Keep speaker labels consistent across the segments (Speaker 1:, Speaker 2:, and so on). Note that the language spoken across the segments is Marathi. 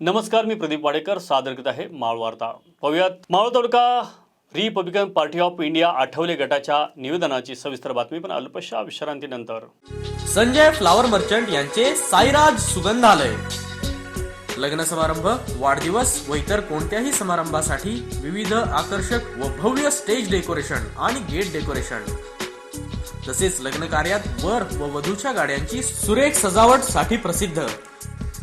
Speaker 1: नमस्कार मी प्रदीप वाडेकर सादर करत आहे माळवार्ता पाहूयात पाहुयात. Maval taluka Republican Party of India Athawale गटाच्या निवेदनाची सविस्तर बातमी पण अल्पशा विश्रांतीनंतर.
Speaker 2: संजय फ्लावर मर्चंट यांचे साईराज सुगंधालय. लग्न समारंभ वाढदिवस व इतर कोणत्याही समारंभासाठी विविध आकर्षक व भव्य स्टेज डेकोरेशन आणि गेट डेकोरेशन. तसेच लग्न कार्यात वर व वधूच्या गाड्यांची सुरेख सजावटसाठी प्रसिद्ध.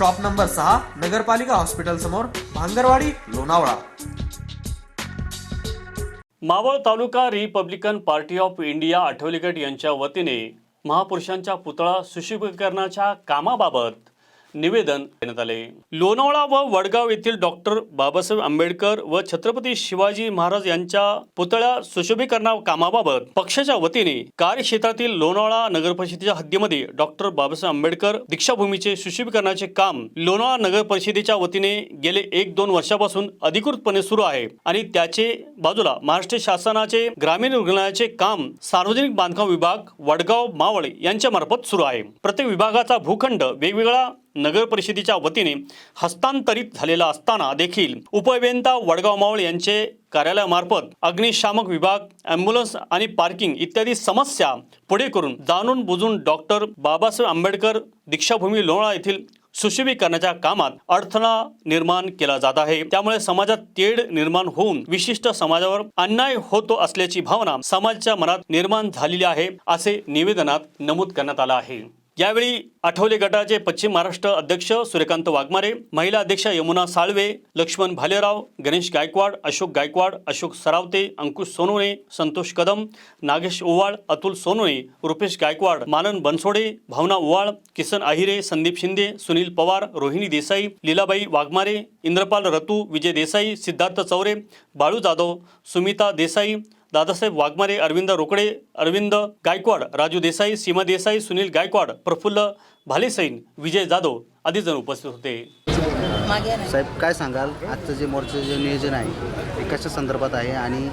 Speaker 2: शॉप नंबर सहा नगरपालिका हॉस्पिटल समोर Bhangarwadi Lonavala.
Speaker 1: Maval taluka Republican Party of India आठवलीगट यांच्या वतीने महापुरुषांच्या पुतळा सुशोभीकरणाच्या कामाबाबत निवेदन देण्यात आले. लोणावळा व वडगाव येथील डॉक्टर बाबासाहेब आंबेडकर व छत्रपती शिवाजी महाराज यांच्या पुतळ्या सुशोभीकरणा कामाबाबत पक्षाच्या वतीने कार्यक्षेत्रातील लोणावळा नगर परिषदेच्या हद्दीमध्ये डॉक्टर बाबासाहेब आंबेडकर दीक्षाभूमीचे सुशोभीकरणाचे काम लोणावळा नगर परिषदेच्या वतीने गेले एक दोन वर्षापासून अधिकृतपणे सुरू आहे आणि त्याचे बाजूला महाराष्ट्र शासनाचे ग्रामीण रुग्णालयाचे काम सार्वजनिक बांधकाम विभाग वडगाव मावळे यांच्या मार्फत सुरू आहे. प्रत्येक विभागाचा भूखंड वेगवेगळा नगर परिषदेच्या वतीने हस्तांतरित झालेला असताना देखील उपअभियंता वडगाव मावळ यांचे कार्यालयामार्फत अग्निशामक विभाग ॲम्ब्युलन्स आणि पार्किंग इत्यादी समस्या पुढे करून जाणून बुजून डॉक्टर बाबासाहेब आंबेडकर दीक्षाभूमी लोणाळा येथील सुशोभीकरणाच्या कामात अडथळा निर्माण केला जात आहे. त्यामुळे समाजात तेढ निर्माण होऊन विशिष्ट समाजावर अन्याय होतो असल्याची भावना समाजाच्या मनात निर्माण झालेली आहे असे निवेदनात नमूद करण्यात आलं आहे. यावेळी आठवले गटाचे पश्चिम महाराष्ट्र अध्यक्ष सूर्यकांत वाघमारे महिला अध्यक्ष यमुना साळवे लक्ष्मण भालेराव गणेश गायकवाड अशोक गायकवाड अशोक सरावते अंकुश सोनवणे संतोष कदम नागेश ओवाळ अतुल सोनवणे रुपेश गायकवाड मानन बनसोडे भावना ओवाळ किसन आहिरे संदीप शिंदे सुनील पवार रोहिणी देसाई लीलाबाई वाघमारे इंद्रपाल रतू विजय देसाई सिद्धार्थ चौरे बाळू जाधव सुमिता देसाई दादासाहेब वाघमारे अरविंद रोकडे अरविंद गायकवाड राजू देसाई सीमा देसाई सुनील गायकवाड प्रफुल्ल भालेसैन विजय जाधव आदी जण उपस्थित होते.
Speaker 3: साहेब काय सांगाल? आजचं जे मोर्चाचं जे नियोजन आहे ते कशा संदर्भात आहे आणि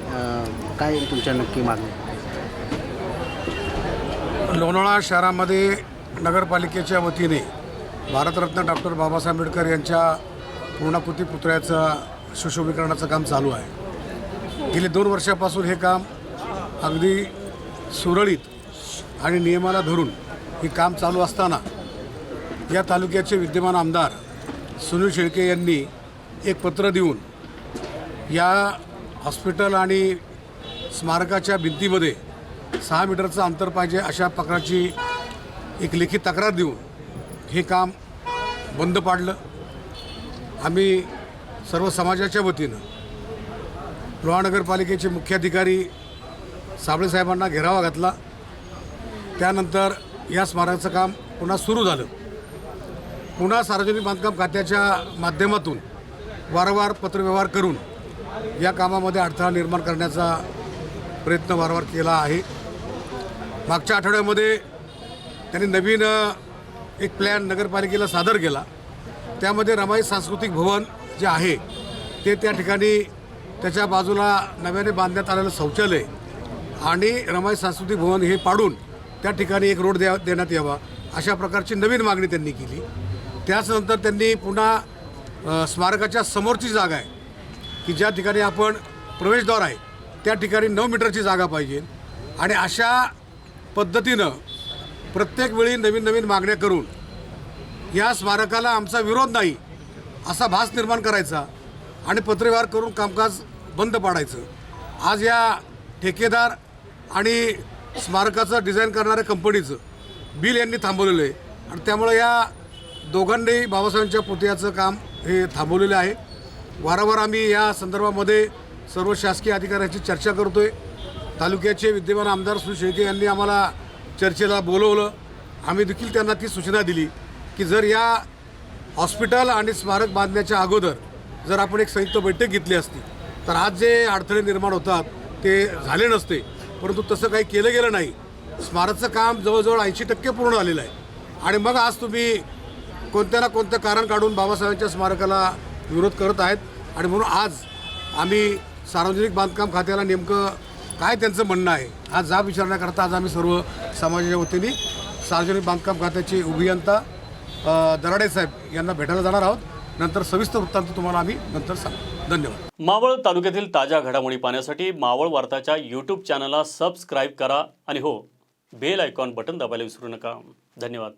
Speaker 3: काय तुमच्या नक्की मागणी?
Speaker 4: लोणावळा शहरामध्ये नगरपालिकेच्या वतीने भारतरत्न डॉक्टर बाबासाहेब आंबेडकर यांच्या पूर्णाकृती पुतळ्याचं सुशोभीकरणाचं काम चालू आहे. गेले दोन वर्षापासून हे काम अगदी सुरळीत आणि नियमाला धरून हे काम चालू असताना या तालुक्याचे विद्यमान आमदार सुनील शेळके यांनी एक पत्र देऊन या हॉस्पिटल आणि स्मारकाच्या भिंतीमध्ये सहा मीटरचं अंतर पाहिजे अशा प्रकारची एक लेखी तक्रार देऊन हे काम बंद पाडलं. आम्ही सर्व समाजाच्या वतीनं लोहा नगरपालिकेचे मुख्याधिकारी साबळेसाहेबांना घेरावा घातला. त्यानंतर या स्मारकाचं काम पुन्हा सुरू झालं. पुन्हा सार्वजनिक बांधकाम खात्याच्या माध्यमातून वारंवार पत्रव्यवहार करून या कामामध्ये अडथळा निर्माण करण्याचा प्रयत्न वारंवार केला आहे. मागच्या आठवड्यामध्ये त्यांनी नवीन एक प्लॅन नगरपालिकेला सादर केला. त्यामध्ये रमाई सांस्कृतिक भवन जे आहे ते त्या ठिकाणी त्याच्या बाजूला नव्याने बांधण्यात आलेलं शौचालय आणि रमाई सांस्कृतिक भवन हे पाडून त्या ठिकाणी एक रोड द्या देण्यात यावा अशा प्रकारची नवीन मागणी त्यांनी केली. त्याचनंतर त्यांनी पुन्हा स्मारकाच्या समोरची जागा आहे की ज्या ठिकाणी आपण प्रवेशद्वार आहे त्या ठिकाणी नऊ मीटरची जागा पाहिजे. आणि अशा पद्धतीनं प्रत्येक वेळी नवीन नवीन मागण्या करून या स्मारकाला आमचा विरोध नाही असा भास निर्माण करायचा. आणि पत्रव्यवहार करून कामकाज बंद पाडायचं. आज या ठेकेदार आणि स्मारकाचं डिझाईन करणाऱ्या कंपनीचं बिल यांनी थांबवलेलं आहे. आणि त्यामुळे या दोघांनीही बाबासाहेबांच्या पुतळ्याचं काम हे थांबवलेलं आहे. वारंवार आम्ही या संदर्भामध्ये सर्व शासकीय अधिकाऱ्यांची चर्चा करतो आहे तालुक्याचे विद्यमान आमदार सुनील शेळके यांनी आम्हाला चर्चेला बोलवलं. आम्ही देखील त्यांना ती सूचना दिली की जर या हॉस्पिटल आणि स्मारक बांधण्याच्या अगोदर जर आपण एक संयुक्त बैठक घेतली असती तर आज जे अडथळे निर्माण होतात ते झाले नसते. परंतु तसं काही केलं गेलं नाही. स्मारकचं काम जवळजवळ ऐंशी टक्के पूर्ण झालेलं आहे. आणि मग आज तुम्ही कोणत्या ना कोणतं कारण काढून बाबासाहेबांच्या स्मारकाला विरोध करत आहेत. आणि म्हणून आज आम्ही सार्वजनिक बांधकाम खात्याला नेमकं काय त्यांचं म्हणणं आहे आज जाब विचारण्याकरता आज आम्ही सर्व समाजाच्या वतीने सार्वजनिक बांधकाम खात्याचे अभियंता दराडे साहेब यांना भेटायला जाणार आहोत. नंतर सविस्तर वृत्तांत तुम्हाला आम्ही नंतर सांगू. धन्यवाद.
Speaker 1: मावळ तालुक्यातील ताज्या घडामोडी पाहण्यासाठी मावळ वार्ताच्या यूट्यूब चॅनलला सबस्क्राईब करा आणि हो बेल आयकॉन बटन दाबायला विसरू नका. धन्यवाद.